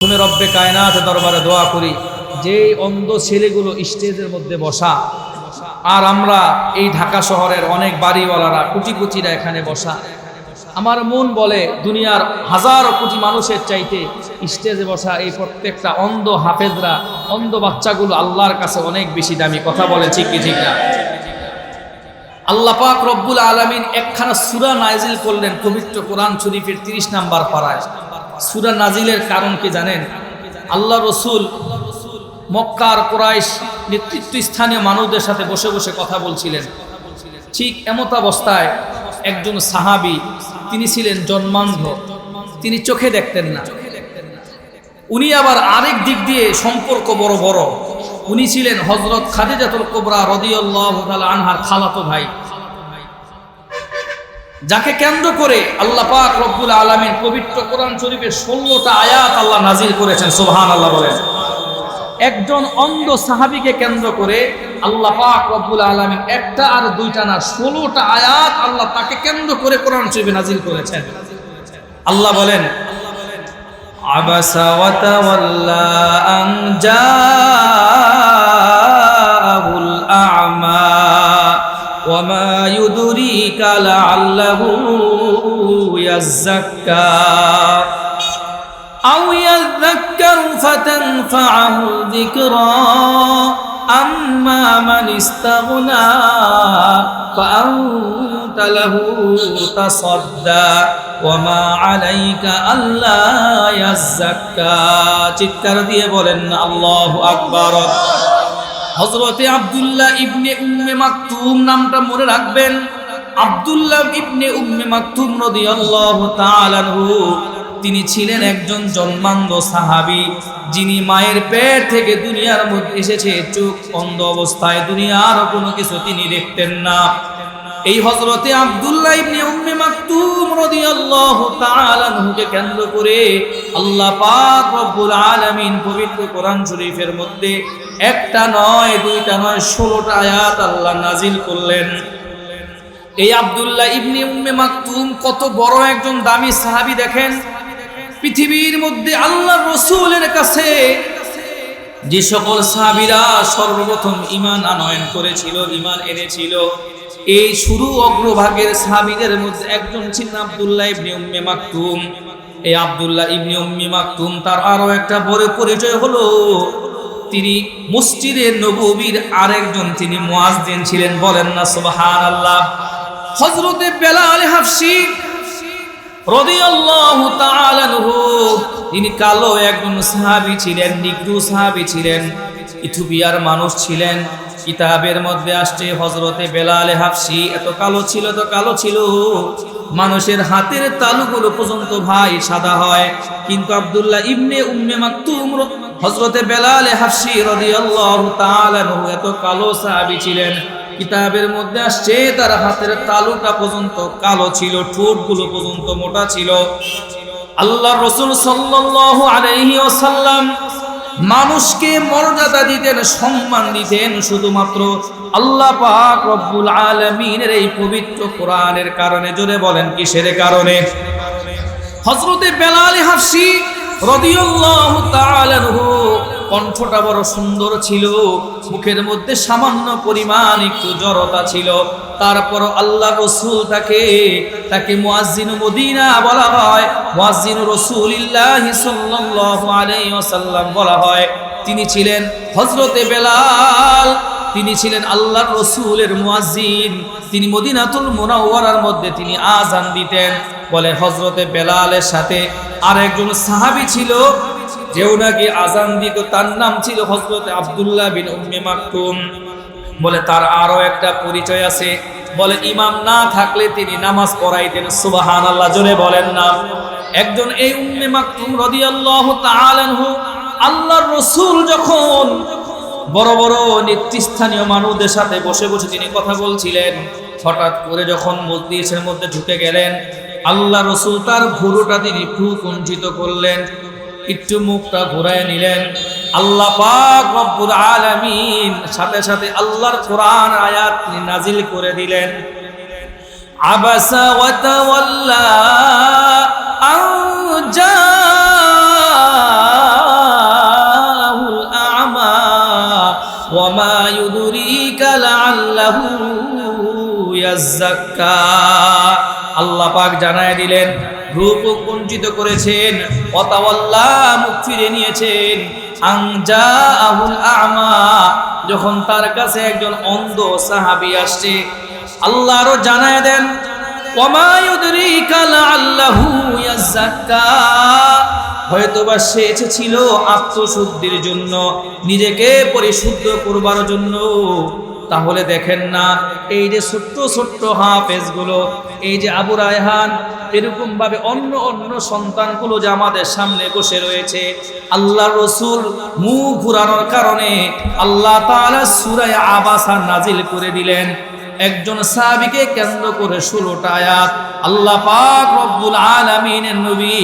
তুমি রব্বে কায়নাত দরবারে দোয়া করি, যে অন্ধ ছেলেগুলো স্টেজের মধ্যে বসা, আর আমরা এই ঢাকা শহরের অনেক বাড়িওয়ালারা কুচি কুচিরা এখানে বসা। আমার মন বলে দুনিয়ার হাজার কোটি মানুষের চাইতে স্টেজে বসা এই প্রত্যেকটা অন্ধ হাফেজরা, অন্ধ বাচ্চাগুলো আল্লাহর কাছে অনেক বেশি দামি, কথা বলে ঠিক কি ঠিক না? আল্লাহ পাক রব্বুল আলমিন একখানা সুরা নাজিল করলেন পবিত্র কোরআন শরীফের তিরিশ নাম্বার পাড়ায় সুরা নাজিলের কারণ কি জানেন? আল্লাহ রসুল মক্কার কোরাইশ নেতৃত্ব স্থানীয় মানুষদের সাথে বসে বসে কথা বলছিলেন। ঠিক এমত অবস্থায় একজন সাহাবি, তিনি ছিলেন জন্মান্ধ, তিনি চোখে দেখতেন না। উনি আবার আরেক দিক দিয়ে সম্পর্ক বড় বড়। উনি ছিলেন হজরত খাদিজাতুল কোবরা রদিয়াল্লাহ আনহার খালাতো ভাই। যাকে কেন্দ্র করে আল্লাহ পাক রব্বুল আলমিন পবিত্র কোরআন শরীফের ষোলোটা আয়াত আল্লাহ নাজিল করেছেন সোহান আল্লাহ বলেন একজন অন্ধ সাহাবিকে কেন্দ্র করে আল্লাহ পাক রব্বুল আলমিন একটা আর দুইটা না ষোলোটা আয়াত আল্লাহ তাকে কেন্দ্র করে কোরআন শরীফে নাজিল করেছেন আল্লাহ বলেন عبس وتولى أن جاءه الأعمى وما يدريك لعله يزكى أو يذكر فتنفعه الذكرى أما من استغنى فأنت له تصدى وما عليك ألا يزكى تذكر دي بولن الله أكبر হজরতে আবদুল্লাহ ইবনে উম্মে মাকতুম নামটা মনে রাখবেন। আবদুল্লাহ ইবনে উম্মে মাকতুম রাদিয়াল্লাহু তাআলা তিনি ছিলেন একজন জন্মান্ধ সাহাবি, যিনি মায়ের পেট থেকে দুনিয়ার মধ্যে এসেছে, চোখ অন্ধ অবস্থায় দুনিয়ার কোনো কিছু তিনি দেখতেন না। এই হজরতে আব্দুল্লাহ ইবনে উম্মে মাকতুম রাদিয়াল্লাহু তাআলা আনহুকে কেন্দ্র করে আল্লাহ পাক রব্বুল আলামিন পবিত্র কোরআন শরীফের মধ্যে একটা নয়, দুইটা নয়, ষোলোটা আয়াত আল্লাহ নাজিল করলেন। এই আব্দুল্লাহ ইবনে উম্মে মাকতুম কত বড় একজন দামি সাহাবী দেখেন। পৃথিবীর মধ্যে আল্লাহ রসুলের কাছে যে সকল সাহাবিরা সর্বপ্রথম ইমান আনয়ন করেছিল ইমান এনেছিল। এই শুরু অগ্রভাগের স্বামীদের মধ্যে একজন ছিলেন আব্দুল্লাহ ইবনে উম্মে মাকতুম। এই আবদুল্লাহ ইবনে উম্মে মাকতুম তার আরও একটা বড় পরিচয় হলো, তিনি মসজিদে নববীর আরেকজন, তিনি মুয়াজ্জিন ছিলেন। বলেন না, সুবহানাল্লাহ। হযরতে বেলাল হাফসি তিনি কালো একজন সাহাবী ছিলেন, নিগ্রু সাহাবী ছিলেন, ইথিওপিয়ার মানুষ ছিলেন। কিতাবের মধ্যে আসছে হজরতে বেলালে হাফসি এত কালো ছিল তো কালো ছিল। মানুষের হাতের তালুগুলো পর্যন্ত ভাই সাদা হয়। কিন্তু আব্দুল্লাহ ইবনে উম্মে মাকতুম হজরতে বেলালে হাফসি রাদিয়াল্লাহু তাআলা এত কালো সাহাবী ছিলেন। কিতাবের মধ্যে আসছে, তার হাতের তালুটা পর্যন্ত কালো ছিল, ঠোঁটগুলো পর্যন্ত মোটা ছিল। আল্লাহ রসুল সাল্লাল্লাহু আলাইহি ওয়াসাল্লাম মানুষকে মর্যাদা দিতেন, সম্মান দিতেন, শুধুমাত্র আল্লাহ পাক রব্বুল আলামিনের এই পবিত্র কোরআনের কারণে। জোরে বলেন, কিসের কারণে? হযরতে বেলাল হাফসি কণ্ঠটা বড় সুন্দর ছিল, মুখের মধ্যে সামান্য পরিমাণ একটু জড়তা ছিল। তারপর আল্লাহ রসুল তাকে তাকে মুয়াজ্জিন মদিনা বলা হয় সাল্লাল্লাহু আলাইহি ওয়াসাল্লাম বলা হয়। তিনি ছিলেন হযরতে বেলাল। তিনি ছিলেন আল্লাহ রসুলের মুয়াজ্জিন। তিনি মদিনাতুল মুনাওয়ারার মধ্যে তিনি আজান দিতেন। বলে হযরতে বেলালের সাথে আর একজন সাহাবী ছিল, যেও নাকি আজান দিত, তার নাম ছিল হজরত আবদুল্লাহ বিন উম্মে মাকতুম। বলে, তার আরও একটা পরিচয় আছে। বলে, ইমাম না থাকলে তিনি নামাজ পড়াইতেন সুবাহান আল্লাহ জোরে বলেন না। একজন এই উম্মে মাকতুম রাদিয়াল্লাহু তাআলা আনহু, আল্লাহর রসুল যখন বড় বড় নেতৃস্থানীয় মানুষদের সাথে বসে বসে তিনি কথা বলছিলেন। হঠাৎ করে যখন মজলিসের মধ্যে ঢুকে গেলেন, আল্লাহ রসুল তার ভুরুটা তিনি কুঞ্চিত করলেন, একটু মুখটা ঘুরায় নিলেন। আল্লাহ পাক রব্বুল আলামিন সাথে সাথে আল্লাহর কোরআন আয়াত তিনি নাজিল করে দিলেন। আবাসা ওয়া তাওয়াল্লা আন আল্লাহ পাক জানায় দিলেন, রূপ কুঞ্চিত করেছেন অতাওয়াল্লা মুখ ফিরে নিয়েছেন। আংজা আহুল আমা, যখন তার কাছে একজন অন্ধ সাহাবি আসছে, আল্লাহ আরও জানায় দেন হয়তোবা সে এসেছিল আত্মশুদ্ধির জন্য, নিজেকে পরিশুদ্ধ করবার জন্য। তাহলে দেখেন না, এই যে ছোট্ট ছোট্ট হাফেজগুলো, এই যে আবু রায়হান, এরকমভাবে অন্য অন্য সন্তানগুলো যে আমাদের সামনে বসে রয়েছে আল্লাহ রসুল মুখ ঘুরানোর কারণে আল্লাহ তালা সুরায় আবাসা নাজিল করে দিলেন। একজন সাহাবীকে কেন্দ্র করে ষোলোটা আয়াত আল্লাহ পাক রব্বুল আলামিনের নবী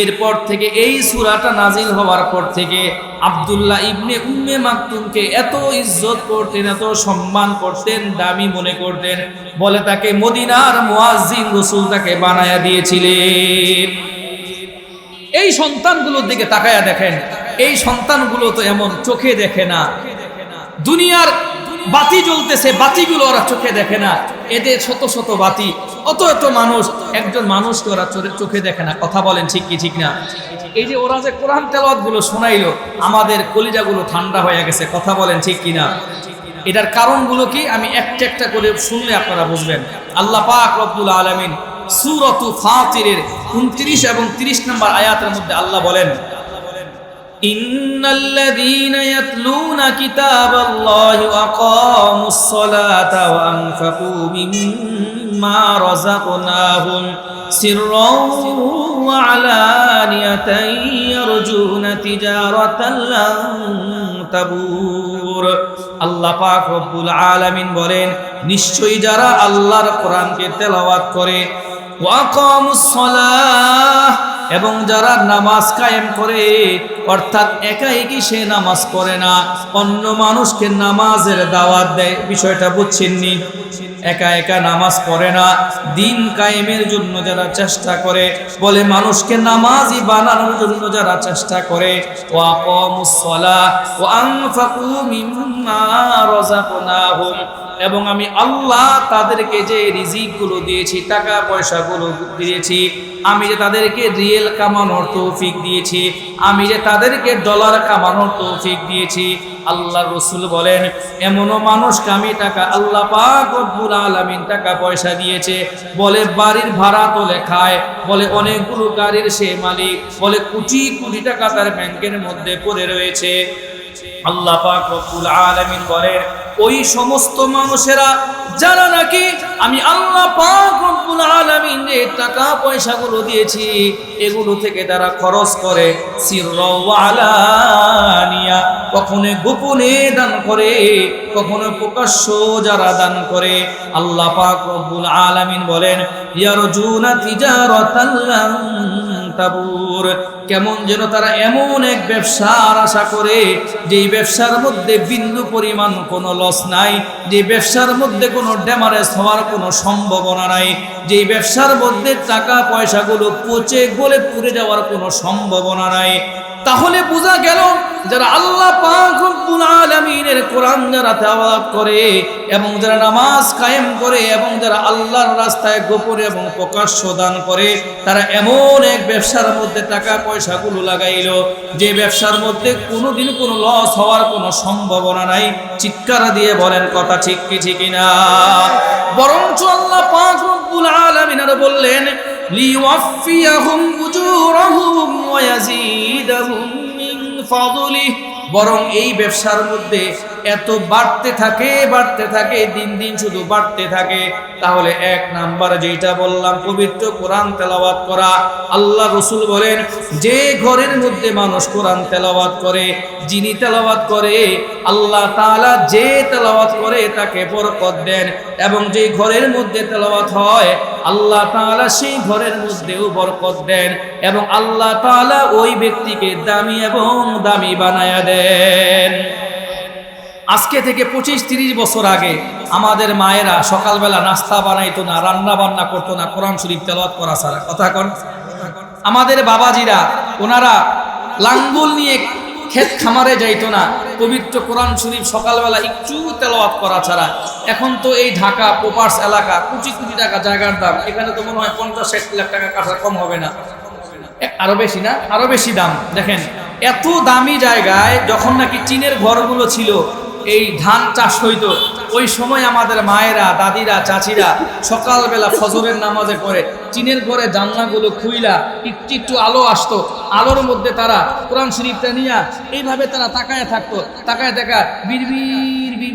এরপর থেকে এই সুরাটা নাজিল হওয়ার পর থেকে আব্দুল্লাহ ইবনে উম্মে মাকতুমকে এত ইজ্জত করতেন, এত সম্মান করতেন, দামি মনে করতেন, বলে তাকে মদিনার মুয়াজ্জিন রসুল তাকে বানায়া দিয়েছিলেন। এই সন্তানগুলোর দিকে তাকায়া দেখেন, এই সন্তানগুলো তো এমন চোখে দেখে না, দুনিয়ার বাতি জ্বলতেছে, বাতিগুলো ওরা চোখে দেখে না। এদের শত শত বাতি। অত এত মানুষ, একজন মানুষকে ওরা চোখে- দেখে না। কথা বলেন ঠিক কি, ঠিক না? এই যে ওরা যে কোরআন তেলাওয়াতগুলো শোনাইলো, আমাদের কলিজাগুলো ঠান্ডা হয়ে গেছে। কথা বলেন ঠিক কি না? এটার কারণগুলো কি? আমি একটা একটা করে শুনলে আপনারা বুঝবেন। আল্লাহ পাক রব্বুল আলামিন সূরাতু ফাতিরের 29 এবং 30 নম্বর আয়াতের মধ্যে আল্লাহ বলেন إن الذين يتلون كتاب الله وأقاموا الصلاة وأنفقوا مما رزقناهم سرا وعلانية يرجون تجارة لن تبور আল্লাহ পাক রব্বুল আলামিন বলেন নিশ্চয়ই যারা আল্লাহর কোরআনকে তেলাওয়াত করে ওয়াকামুস সালাহ এবং যারা নামাজ কায়েম করে, অর্থাৎ একাই কি সে নামাজ পড়ে না, অন্য মানুষকে নামাজের দাওয়াত দেয়, বিষয়টা বুঝছেননি? একা একা নামাজ পড়ে না, দিন কায়েমের জন্য যারা চেষ্টা করে, বলে মানুষকে নামাজই বানানোর জন্য যারা চেষ্টা করে ও আকামুসসালাহ ও আনফাকু মিম্মা রাযাকনাহুম। এবং আমি আল্লাহ তাদেরকে যে রিজিকগুলো দিয়েছি টাকা পয়সাগুলো দিয়েছি, আমি যে তাদেরকে রিয়েল কামানোর তৌফিক দিয়েছি, আমি যে তাদেরকে ডলার কামানোর তৌফিক দিয়েছি, আল্লাহ রসুল বলেন, এমনও মানুষকে আমি টাকা, আল্লাহ পাক রব্বুল আলামিন টাকা পয়সা দিয়েছে, বলে বাড়ির ভাড়া তো লেখায়, বলে অনেকগুলো গাড়ির সে মালিক, বলে কোটি কোটি টাকা তার ব্যাংকের মধ্যে পড়ে রয়েছে। আল্লাহ পাক রব্বুল আলামিন বলেন ওই সমস্ত মানুষেরা, যারা নাকি আমি আল্লাহ রব্বুল আলামিন যে টাকা পয়সাগুলো দিয়েছি, এগুলো থেকে তারা খরচ করে কখনো গোপনে দান করে, কখনো প্রকাশ্য যারা দান করে। আল্লাহ পাক রব্বুল আলামিন বলেন, ইয়ারজুনা তিজারাতাল কেমন যেন তারা এমন এক ব্যবসার আশা করে, যেই ব্যবসার মধ্যে বিন্দু পরিমাণ কোনো লস নাই যে ব্যবসার মধ্যে কোনো ড্যামারেজ হওয়ার কোনো সম্ভাবনা নাই, যেই ব্যবসার মধ্যে টাকা পয়সাগুলো পচে গলে পুড়ে যাওয়ার কোনো সম্ভাবনা নাই। তাহলে বোঝা গেল, যারা আল্লাহ পাক আলামিনের কোরআন যারা তেলাওয়াত করে এবং যারা নামাজ কায়েম করে এবং যারা আল্লাহর রাস্তায় গোপনে এবং প্রকাশ্য দান করে, তারা এমন এক ব্যবসার মধ্যে টাকা পয়সাগুলো লাগাইল, যে ব্যবসার মধ্যে কোনোদিন কোনো লস হওয়ার কোনো সম্ভাবনা নাই। চিৎকার দিয়ে বলেন, কথা ঠিক কি, ঠিক না? বরঞ্চ আল্লাহ পাক রব্বুল আলামিন আরও বললেন লিওয়াফিয়াহুম উজুরাহুম ওয়া ইয়াজিদাহুম মিন ফাদলিহি। বরং এই ব্যবসার মধ্যে এত বাড়তে থাকে বাড়তে থাকে, দিন দিন শুধু বাড়তে থাকে। তাহলে এক নাম্বার যেটা বললাম, পবিত্র কোরআন তেলাওয়াত করা। আল্লাহ রসুল বলেন, যে ঘরের মধ্যে মানুষ কোরআন তেলাওয়াত করে, যিনি তেলাওয়াত করে, আল্লাহ তালা যে তেলাওয়াত করে তাকে বরকত দেন এবং যে ঘরের মধ্যে তেলাওয়াত হয়, আল্লাহ তালা সেই ঘরের মধ্যেও বরকত দেন এবং আল্লাহ তালা ওই ব্যক্তিকে দামি এবং দামি বানায়া দেন। আজকে থেকে পঁচিশ, তিরিশ বছর আগে আমাদের মায়েরা সকালবেলা নাস্তা বানাইতো না, রান্না বান্না করতো না, কোরআন শরীফ তেলাওয়াত করা ছাড়া। কথা কন। আমাদের বাবাজিরা, ওনারা লাঙ্গুল নিয়ে ক্ষেত খামারে যাইতো না, পবিত্র কোরআন শরীফ সকালবেলা একটু তেলাওয়াত করা ছাড়া। এখন তো এই ঢাকা পোপার্স এলাকা, কোটি কোটি টাকা জায়গার দাম। এখানে তো মনে হয় পঞ্চাশ, ষাট লাখ টাকা কাঠা কম হবে না। এ- আরও বেশি না? আরও বেশি দাম। দেখেন, এত দামি জায়গায় যখন নাকি চীনের ঘরগুলো ছিল, এই ধান চাষ হইতো, ওই সময় আমাদের মায়েরা, দাদিরা, চাচিরা সকালবেলা ফজরের নামাজে পড়ে, চীনের ঘরে জানলাগুলো খুইলা একটু একটু আলো আসতো, আলোর মধ্যে তারা কোরআন শরীফটা নিয়ে এইভাবে তারা তাকায় থাকতো, তাকায় দেখা বিড়বির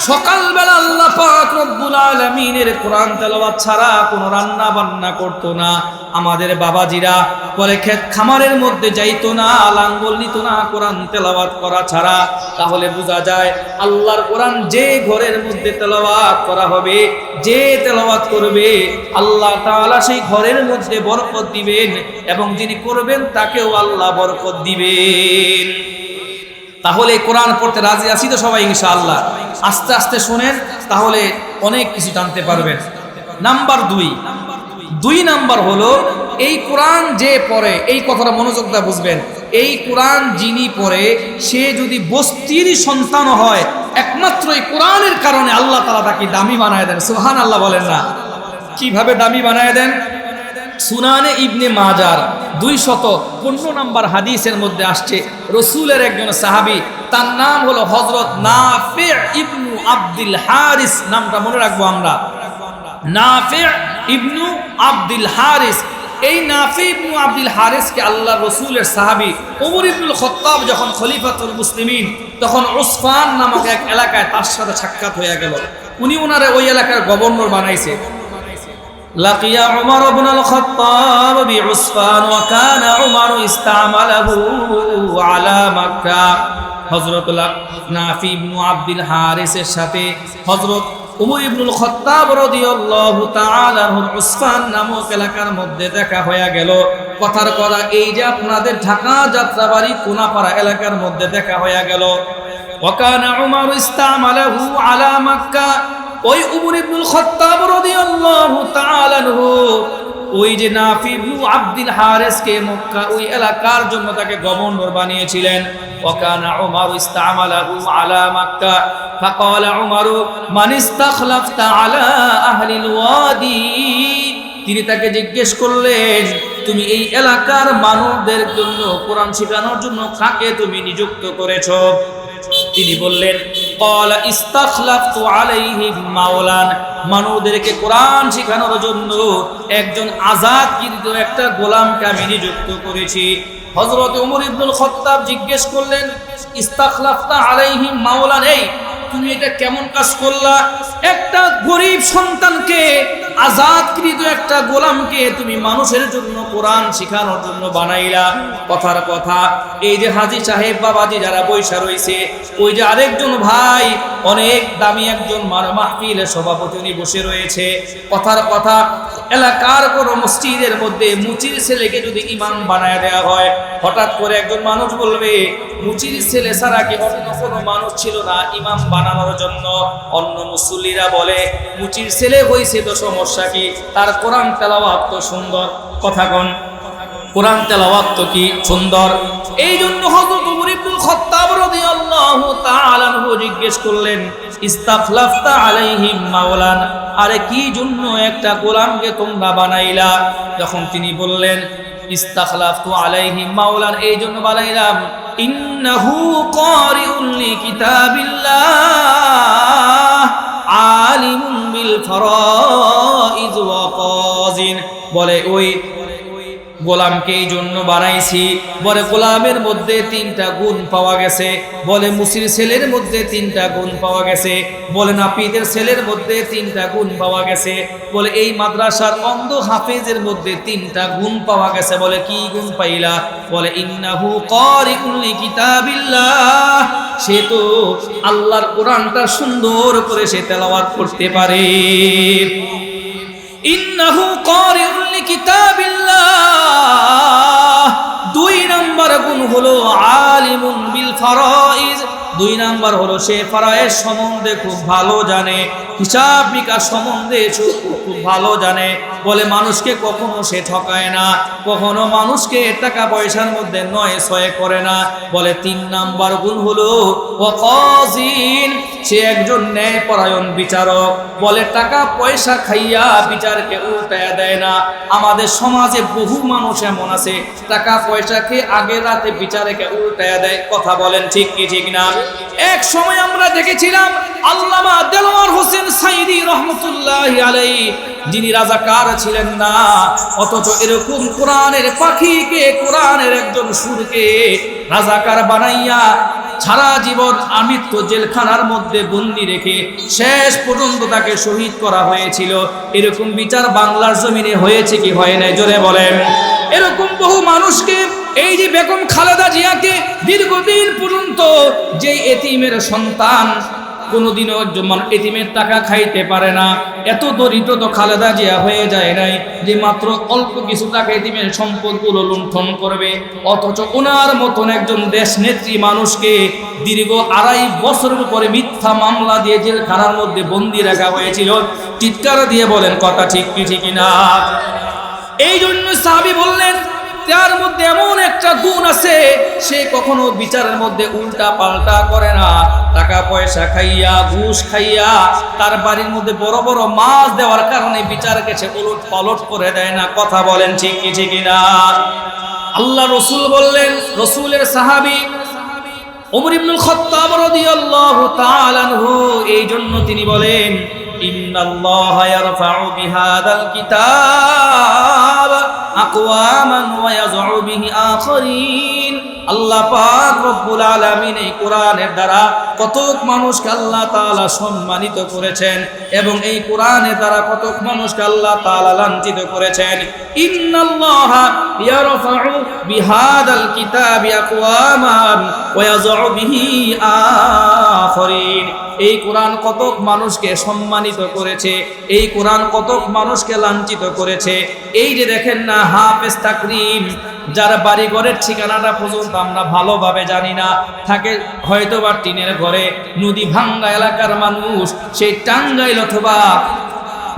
সকালবেলা আল্লাহ পাক রব্বুল আলামিনের কোরআন তেলাওয়াত ছাড়া কোনো রান্না বান্না করতো না। আমাদের বাবাজিরা পরে ক্ষেত খামারের মধ্যে যাইতো না, লাঙ্গল নিত না কোরআন তেলাওয়াত করা ছাড়া। তাহলে বোঝা যায়, আল্লাহর কোরআন যে ঘরের মধ্যে তেলাওয়াত করা হবে, যে তেলাওয়াত করবে, আল্লাহ তাআলা সেই ঘরের মধ্যে বরকত দিবেন এবং যিনি করবেন তাকেও আল্লাহ বরকত দিবেন। তাহলে কোরআন পড়তে রাজি আছি তো সবাই, ইনশাআল্লাহ। আস্তে আস্তে শোনেন, তাহলে অনেক কিছু জানতে পারবেন। নাম্বার দুই। দুই নাম্বার হলো, এই কোরআন যে পড়ে, এই কথাটা মনোযোগ দিয়ে বুঝবেন, এই কোরআন যিনি পড়ে, সে যদি বস্তির সন্তান হয়, একমাত্র এই কোরআনের কারণে আল্লাহ তালা তাকে দামি বানায় দেন। সুহান আল্লাহ বলেন না। কীভাবে দামি বানায় দেন? সুনানে ইবনে মাজার দুই শত পনেরো নম্বর হাদিসের মধ্যে আসছে, রসুলের একজন সাহাবি, তার নাম হলো হজরত নাফে ইবনু আব্দুল হারিস নামটা মনে রাখব আমরা। নাফে ইবনু আব্দুল হারিস, এই নাফি ইবনু আব্দুল হারিসকে আল্লাহ রসুলের সাহাবি ওমর ইবনুল খত্তাব যখন খলিফাতুল মুসলিমিন, তখন ওসফান নামক এক এলাকায় তার সাথে সাক্ষাৎ হয়ে গেল। উনি ওনারা ওই এলাকার গভর্নর বানাইছে। لقي عمر بن الخطاب بعصفان وكان عمر استعمله على مكة হজরত নাফি ইবনু আব্দুল হারিসের সাথে হজরত উমর ইবনুল খত্তাব রাদিয়াল্লাহু তাআলা আনহুর উসফান নামক এলাকার মধ্যে দেখা হয়ে গেল কথার কথা এই যে আপনাদের ঢাকা যাত্রাবাড়ি কোনাপাড়া এলাকার মধ্যে দেখা হয়ে গেল ওয়াকানা উমর ইস্তামালাহু আলা মক্কা ওই উমর ইবনুল খাত্তাব রাদিয়াল্লাহু তাআলা আনহু, ওই যে নাফি ইবনু আব্দুল হারেসকে মক্কা, ওই এলাকার জন্য তাকে গভর্নর বানিয়েছিলেন। ওয়াকানা উমর ইস্তামালাহু আলা মক্কা, ফাকালা উমর, মান ইস্তাখলাফতা আলা আহলিল ওয়াদি। তিনি তাকে জিজ্ঞেস করলেন, তুমি এই এলাকার মানুষদের জন্য কোরআন শেখানোর জন্য কাকে তুমি নিযুক্ত করেছ? তিনি বললেন মানুষদেরকে কোরআন শেখানোর জন্য একজন আজাদ কিন্তু একটা গোলামকে আমি নিযুক্ত করেছি। হযরত ওমর ইবনুল খত্তাব জিজ্ঞেস করলেন, ইস্তাখলাফতা আলাইহি মাওলান, এই তুমি এটা কেমন কাজ করলা? একটা গরিব সন্তানকে আজাদকৃত একটা গোলামকে তুমি মানুষের জন্য কোরআন শেখানোর জন্য বানাইলা। কথার কথা, এই যে হাজি সাহেব বাবাজি যারা বৈশা রয়েছে ওই যে আরেকজন ভাই, অনেক দামি একজন মাহফিলের সভাপতি উনি বসে রয়েছে। কথার কথা, এলাকার কোনো মসজিদের মধ্যে মুচির ছেলেকে যদি ইমাম বানায় দেওয়া হয়, হঠাৎ করে একজন মানুষ বলবে, মুচির ছেলে ছাড়া কি অন্য কোনো মানুষ ছিল না, ইমাম বানানোর জন্য অন্য মুসল্লিরা বলে, মুচির ছেলে হয়েছে তো সমস্যা কি? তার কোরআন তেলাওয়াত তো সুন্দর। কথা কন। কোরআন তেলাওয়াত তো কি সুন্দর? এই জন্য ইবনুল খাত্তাব রাদিয়াল্লাহু তাআলা আনহু জিজ্ঞেস করলেন আলাইহিম মাওলান? আরে কি জন্য একটা গোলামকে তোমরা বানাইলা? যখন তিনি বললেন, ইস্তাখলাফতু আলাইহিম মাওলান। এই জন্য বানাইলাম। ইন্নাহু লিকিতাবিল্লাহ। ফরাইজ ওয়া কাজিন বলে ওই গোলামকে এই জন্য বানাইছি। বলে গোলামের মধ্যে তিনটা গুণ পাওয়া গেছে। বলে মুসির ছেলের মধ্যে তিনটা গুণ পাওয়া গেছে। বলে নাপিদের ছেলের মধ্যে তিনটা গুণ পাওয়া গেছে। বলে এই মাদ্রাসার অন্ধ হাফেজের মধ্যে তিনটা গুণ পাওয়া গেছে। বলে কি গুণ পাইলা? বলে, ইন্নাহু কারিউল কিতাবিল্লাহ সে তো আল্লাহর কোরআনটা সুন্দর করে সে তেলাওয়াত করতে পারে। ইন্নাহু কারিউন লিকিতাবিল্লাহ দুই নম্বর গুণ হলো আলিমুন বিল ফরাইজ। দুই নাম্বার হলো সে ফারায়ের সম্বন্ধে খুব ভালো জানে। হিসাব নিকাশ সম্বন্ধে খুব ভালো জানে। বলে মানুষকে কখনো সে ঠকায় না, কখনো মানুষকে টাকা পয়সার মধ্যে নয় ছয় করে না। বলে তিন নাম্বার গুণ হলো ওয়াকাজিন সে একজন ন্যায় পরায়ণ বিচারক। বলে টাকা পয়সা খাইয়া বিচারকে উল্টায়া দেয় না। আমাদের সমাজে বহু মানুষ এমন আছে, টাকা পয়সাকে আগের রাতে বিচারকে উল্টায়া দেয়। কথা বলেন ঠিক কি, ঠিক না? এক সময় আমরা দেখেছিলাম আল্লামা দেলোয়ার হোসেন সাইদি রহমতুল্লাহ আলাই যিনি রাজাকার ছিলেন না। অথচ এরকম কোরআনের পাখিকে, কোরআনের একজন সুরকে রাজাকার বানাইয়া সারা জীবন আমৃত্য জেলখানার মধ্যে বন্দি রেখে শেষ পর্যন্ত তাকে শহীদ করা হয়েছিল। এরকম বিচার বাংলার জমিনে হয়েছে কি হয় নাই? জোরে বলেন। এরকম বহু মানুষকে, এই যে বেগম খালেদা জিয়াকে দীর্ঘদিন পর্যন্ত যে এতিমের সন্তান কোনোদিনও মানুষ এতিমের টাকা খাইতে পারে না। এত দরিদ্র তো খালেদা জিয়া হয়ে যায় নাই, যে মাত্র অল্প কিছু টাকা এতিমের সম্পদগুলো লুণ্ঠন করবে। অথচ ওনার মতন একজন দেশ নেত্রী মানুষকে দীর্ঘ আড়াই বছরের উপরে মিথ্যা মামলা দিয়ে জেলখানার মধ্যে বন্দি রাখা হয়েছিল। চিৎকার দিয়ে বলেন, কথা ঠিক কি ঠিক না। এই জন্য সাহাবি বললেন তার মধ্যে এমন একটা গুণ আছে, সে কখনো বিচারের মধ্যে উল্টা পাল্টা করে না। টাকা পয়সা খাইয়া, ঘুষ খাইয়া, তার বাড়ির মধ্যে বড় বড় মাছ দেওয়ার কারণে বিচারকে সে উলট পালট করে দেয় না। কথা বলেন ঠিক কি, ঠিক না? আল্লাহ রসুল বললেন, রসুলের সাহাবি ওমর খাত্তাব রাদিয়াল্লাহু আনহু এই জন্য তিনি বলেন, ইন্নাল্লাহা ইয়ারফাউ বিহাদাল কিতাব। আকওয়ামান ওয়া ইয়াযউ বিহি আখারিন। আল্লাহ পাক রব্বুল আলামিন এই কোরআনের দ্বারা কতক মানুষকে তাআলা সম্মানিত করেছেন এবং এই দ্বারা কতক তাআলা লাঞ্ছিত করেছেন। এই কতক মানুষকে সম্মানিত করেছে, এই কোরআন কতক মানুষকে লাঞ্ছিত করেছে। এই যে দেখেন না হাফেজ যার বাড়ি ঘরের ঠিকানাটা পর্যন্ত আমরা ভালোভাবে জানি না, থাকে হয়তো বা টিনের ঘরে, নদী ভাঙ্গা এলাকার মানুষ, সেই টাঙ্গাইল অথবা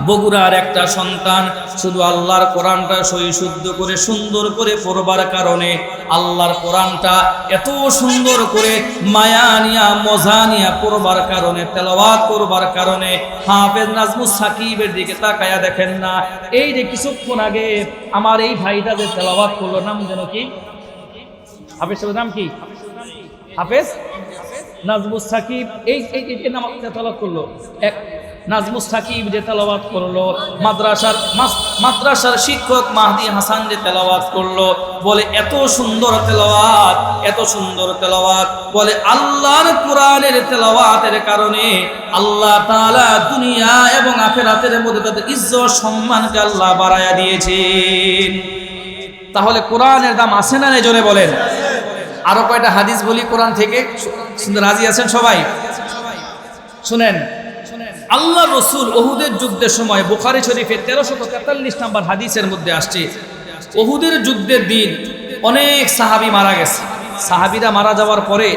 বগুড়ার একটা সন্তান শুধু আল্লাহর কোরআনটা সই শুদ্ধ করে সুন্দর করে পড়বার কারণে আল্লাহর কোরআনটা এত সুন্দর করে মায়া নিয়া, মজা নিয়া পড়বার কারণে, তেলাওয়াত করবার কারণে হাফেজ নাজমুস সাকিবের দিকে তাকায়া দেখেন না। এই যে কিছুক্ষণ আগে আমার এই ভাইটা যে তেলাওয়াত করল, নাম যেন কি? হাফেজ নাম কি? হাফেজ নাজমুস সাকিব। এই এই এই নাম তেলাওয়াত করল। এক নাজমুস সাকিব যে তেলাওয়াত করল, মাদ্রাসার মাদ্রাসার শিক্ষক মাহদি হাসান যে তেলাওয়াত করল, বলে, এত সুন্দর তেলাওয়াত, এত সুন্দর তেলাওয়াত। বলে, আল্লাহর কোরআনের তেলাওয়াতের কারণে আল্লাহ তাআলা দুনিয়া এবং আখেরাতের মধ্যে তাদের ইজ্জত, সম্মানকে আল্লাহ বাড়ায়া দিয়েছেন। তাহলে কোরআনের দাম আছে না নেই, জোরে বলেন। আরও কয়টা হাদিস বলি কোরআন থেকে? সুন্দর, রাজি আছেন সবাই? শুনেন আল্লাহ রসুল ওহুদের যুদ্ধের সময় বুখারি শরীফের তেরোশো তেতাল্লিশ নাম্বার হাদিসের মধ্যে আসছে, ওহুদের যুদ্ধের দিন অনেক সাহাবি মারা গেছে। সাহাবিরা মারা যাওয়ার পরে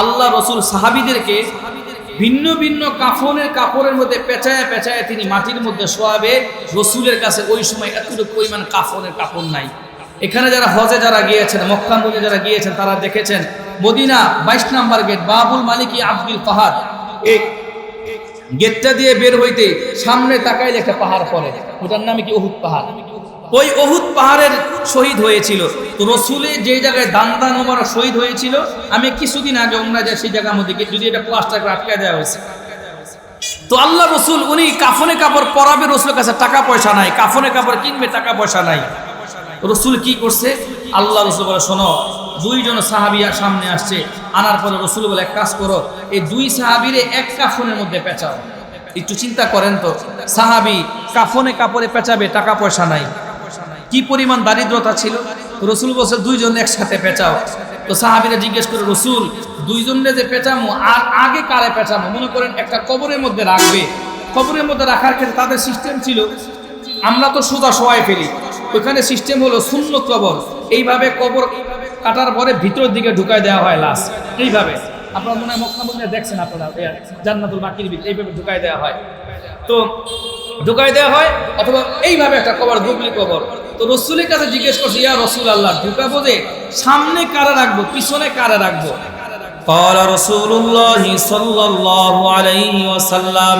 আল্লাহ রসুল সাহাবিদেরকে ভিন্ন ভিন্ন কাফনের কাপড়ের মধ্যে পেঁচায় পেঁচায় তিনি মাটির মধ্যে শোয়াবে। রসুলের কাছে ওই সময় এতটুকু পরিমাণ কাফনের কাপড় নাই। এখানে যারা হজে যারা গিয়েছেন মক্কা মদিনা যারা গিয়েছেন, তারা দেখেছেন, মদিনা বাইশ নাম্বার গেট, বাবুল মালিকি আব্দুল ফাহাদ এই গেটটা দিয়ে বের হইতে সামনে তাকাইলে একটা পাহাড় পড়ে। ওটার নামে কি অহুত পাহাড়? ওই অহুত পাহাড়ের শহীদ হয়েছিল। তো রসুলে যে জায়গায় দান দান ওমর শহীদ হয়েছিল, আমি কিছুদিন আগে ওমরা যায় সেই জায়গার মধ্যে যদি এটা প্লাস্টার আটকে দেওয়া হয়েছে। তো আল্লাহ রসুল, উনি কাফনে কাপড় পরাবে রসুলের কাছে টাকা পয়সা নাই, কাফনে কাপড় কিনবে টাকা পয়সা নাই। রসুল কি করছে? আল্লাহ রসুল বলে, শোনো দুইজন সাহাবিয়া সামনে আসছে, আনার পরে রসুল বলে, এক কাজ করো, এই দুই সাহাবিরে এক কাফনের মধ্যে পেঁচাও। একটু চিন্তা করেন তো, সাহাবি কাফনে কাপড়ে পেঁচাবে, টাকা পয়সা নাই। কি পরিমাণ দারিদ্রতা ছিল? রসুল বলছে, দুইজন একসাথে পেঁচাও। তো সাহাবিরা জিজ্ঞেস করে, রসুল দুইজনে যে পেঁচামো, আর আগে কারে পেঁচামো? মনে করেন, একটা কবরের মধ্যে রাখবে। কবরের মধ্যে রাখার ক্ষেত্রে তাদের সিস্টেম ছিল, আমরা তো সোজা সবাই ফেলি। ওইখানে সিস্টেম হলো শূন্য কবর। এইভাবে কবর কাটার পরে ভিতরের দিকে ঢুকায় দেওয়া হয় লাশ এইভাবে আপনারা মনে হয় মক্কা মদিনা দেখছেন আপনারা এ জান্নাতুল বাকির ভিতরে এইভাবে ঢুকাই দেওয়া হয় তো ঢুকাই দেওয়া হয় অথবা এইভাবে একটা কবর গুগলি কবর তো রসুলের কাছে জিজ্ঞেস করছে ইয়া রসুল আল্লাহ ঢুকাবো যে সামনে কারা রাখবো পিছনে কারা রাখবো قال رسول الله صلى الله عليه وسلم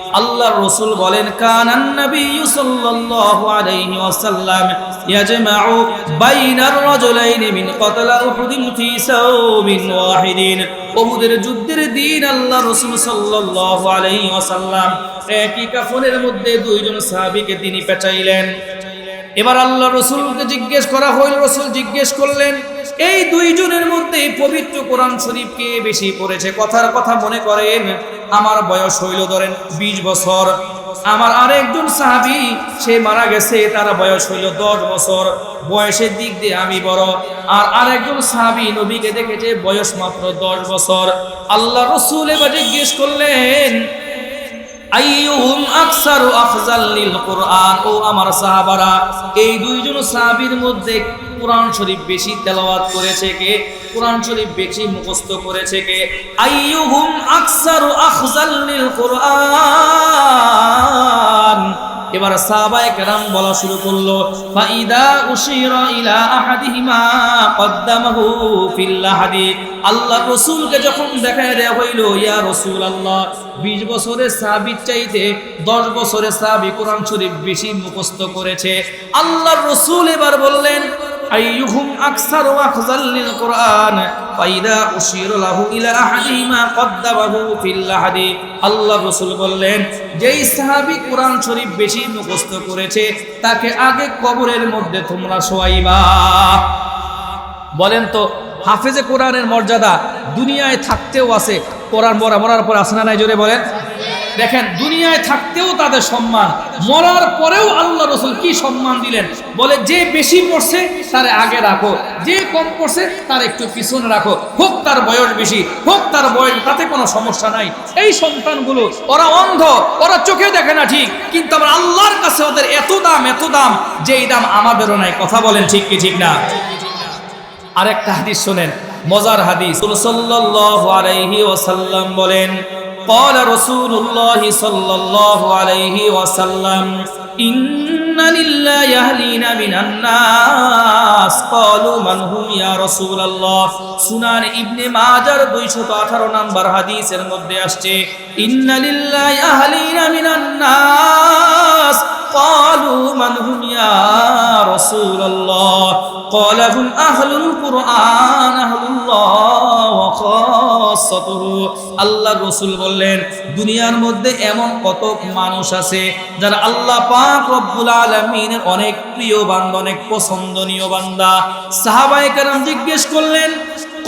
আল্লাহর রসুল বলেন কানান যুদ্ধের দিন আল্লাহ রসুল সাল্লাল্লাহু আলাইহি একই কাফনের মধ্যে দুইজন সাহাবীকে তিনি পেঁচাইলেন। এবার আল্লাহ রসুলকে জিজ্ঞেস করা হইল, রসুল জিজ্ঞেস করলেন এই দুইজনের মধ্যে পবিত্র কোরআন শরীফ কে বেশি পড়েছে? কথার কথা মনে করেন, আমার বয়স হইল ধরেন বিশ বছর। আমার আরেকজন সাহাবি, সে মারা গেছে, তার বয়স হইল দশ বছর। বয়সের দিক দিয়ে আমি বড়। আর আরেকজন সাহাবি নবীকে দেখেছে, বয়স মাত্র দশ বছর। আল্লাহ রসুল এবার জিজ্ঞেস করলেন ও আমার সাহাবারা, এই দুইজন সাহাবীর মধ্যে কোরআন শরীফ বেশি তেলাওয়াত করেছে কে? কোরআন শরীফ বেশি মুখস্থ করেছে কে? আইয়ুহুম আকসারু আফজাল লিল কোরআন। এবার সাহাবায়ে কেরাম বলা শুরু করল, ফাইদা উশিরা ইলা আহাদিহিমা কদ্দামাহু ফিল আল্লাহ রাসূলকে যখন দেখায় দেয়া হইল, ইয়া রাসূলুল্লাহ 20 বছরের সাহাবীর চাইতে 10 বছরের সাহাবী কোরআন শরীফ বেশি মুখস্থ করেছে। আল্লাহর রাসূল এবার বললেন আইয়ুহুম আকসারু আখজাল লিল কোরআন, ফাইদা উশিরা লাহু ইলা আহাদিহিমা কদ্দামাহু ফিল লাহাদি আল্লাহ রাসূল বললেন, যেই সাহাবী কোরআন শরীফ বেশি মুখস্থ করেছে, তাকে আগে কবরের মধ্যে তোমরা শোয়াইবা। বলেন তো, হাফেজে কোরআনের মর্যাদা দুনিয়ায় থাকতেও আছে কোরআন মরা মরার পর আসনা নাই? জোরে বলেন। দেখেন, দুনিয়ায় থাকতেও তাদের সম্মান, মরার পরেও আল্লাহ রসুল কি সম্মান দিলেন? বলে, যে বেশি পড়ছে, তার আগে রাখো। যে কম পড়ছে, তার একটু পিছনে রাখো। হোক তার বয়স বেশি, হোক তার বয়স, তাতে কোনো সমস্যা নাই। এই সন্তানগুলো, ওরা অন্ধ, ওরা চোখে দেখে না ঠিক, কিন্তু আমার আল্লাহর কাছে ওদের এত দাম এত দাম যে এই দাম আমাদেরও নাই। কথা বলেন ঠিক কি ঠিক না? আরেকটা হাদিস শোনেন। মজার হাদিস সাল্লাল্লাহু আলাইহি ওয়াসাল্লাম বলেন قال رسول الله صلى الله عليه وسلم إن لله أهلين من الناس قالوا من هم يا رسول الله সুনান ইবনে মাজার 218 নম্বর হাদিসের মধ্যে আসছে إن لله أهلين من الناس قالوا من هم يا رسول الله قال هم أهل القرآن أهل الله وخاصته আল্লাহ রসুল বললেন দুনিয়ার মধ্যে এমন কত মানুষ আছে যারা আল্লাহ পাক রব্বুল আলমিনের অনেক প্রিয় বান্দা অনেক পছন্দনীয় বান্দা সাহাবায়ে কেরাম জিজ্ঞেস করলেন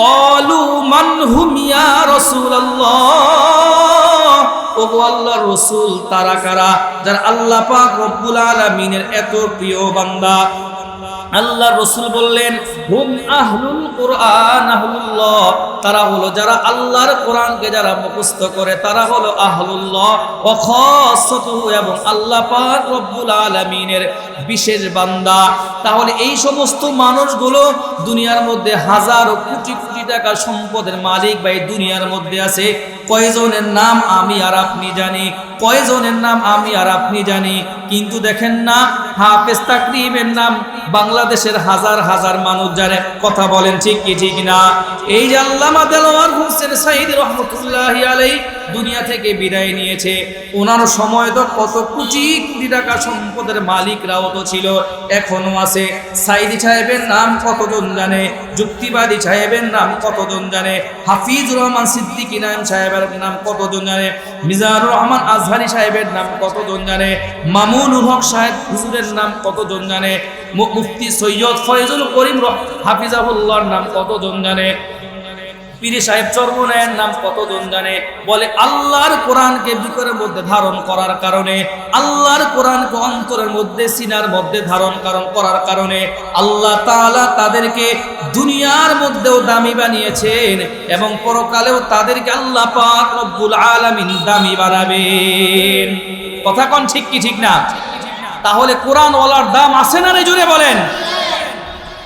কলু মান হুম ইয়া রাসূলুল্লাহ ওগো রসুল তারা কারা? যারা আল্লাহ পাক রব্বুল আলমিনের এত প্রিয় বান্দা। আল্লাহ রসুল বললেন, হুম আহলুল কোরআন আহলুল্লাহ। তারা হলো যারা আল্লাহর কোরআনকে যারা মুখস্থ করে, তারা হলো আহলুল্লাহ। এবং আল্লাহ পাক রব্বুল আলমিনের বিশেষ বান্দা। তাহলে এই সমস্ত মানুষগুলো দুনিয়ার মধ্যে হাজার কোটি কোটি টাকা সম্পদের মালিক বা দুনিয়ার মধ্যে আছে। কয়জনের নাম আমি আর আপনি জানি, কয়জনের নাম আমি আর আপনি জানি। কিন্তু দেখেন না হাফেজ তাকরিমের নাম বাংলাদেশের হাজার হাজার মানুষ যারা কথা বলেন ঠিক কি, ঠিক না? এই যে আল্লামা দেলোয়ার হোসেন সাইদ রহমতুল্লাহ আলাই দুনিয়া থেকে বিদায় নিয়েছে। ওনার সময় তো কত কোটি কোটি টাকা সম্পদের মালিকরাও তো ছিল, এখনও আছে। সাইদি সাহেবের নাম কতজন জানে? যুক্তিবাদী সাহেবের নাম কতজন জানে? হাফিজ রহমান সিদ্দিকী নাম সাহেবের নাম কতজন জানে? মিজানুর রহমান আজহারি সাহেবের নাম কতজন জানে? মামুনুল হক সাহেব হুজুরের নাম কতজন জানে? মুফতি সৈয়দ ফয়জুল করিম হাফিজাহুল্লাহর নাম কতজন জানে? পীর সাহেব চর্মনায়ের নাম কতজন জানে? বলে আল্লাহর কোরআনকে ভিতরের মধ্যে ধারণ করার কারণে, আল্লাহর কোরআনকে অন্তরের মধ্যে সিনার মধ্যে ধারণ কারণ করার কারণে আল্লাহ তাআলা তাদেরকে দুনিয়ার মধ্যেও দামি বানিয়েছেন এবং পরকালেও তাদেরকে আল্লাহ পাক রব্বুল আলামিন দামি বানাবেন। কথা কোন ঠিক কি ঠিক না? তাহলে কোরআন ওলার দাম আছে না রে জুড়ে বলেন?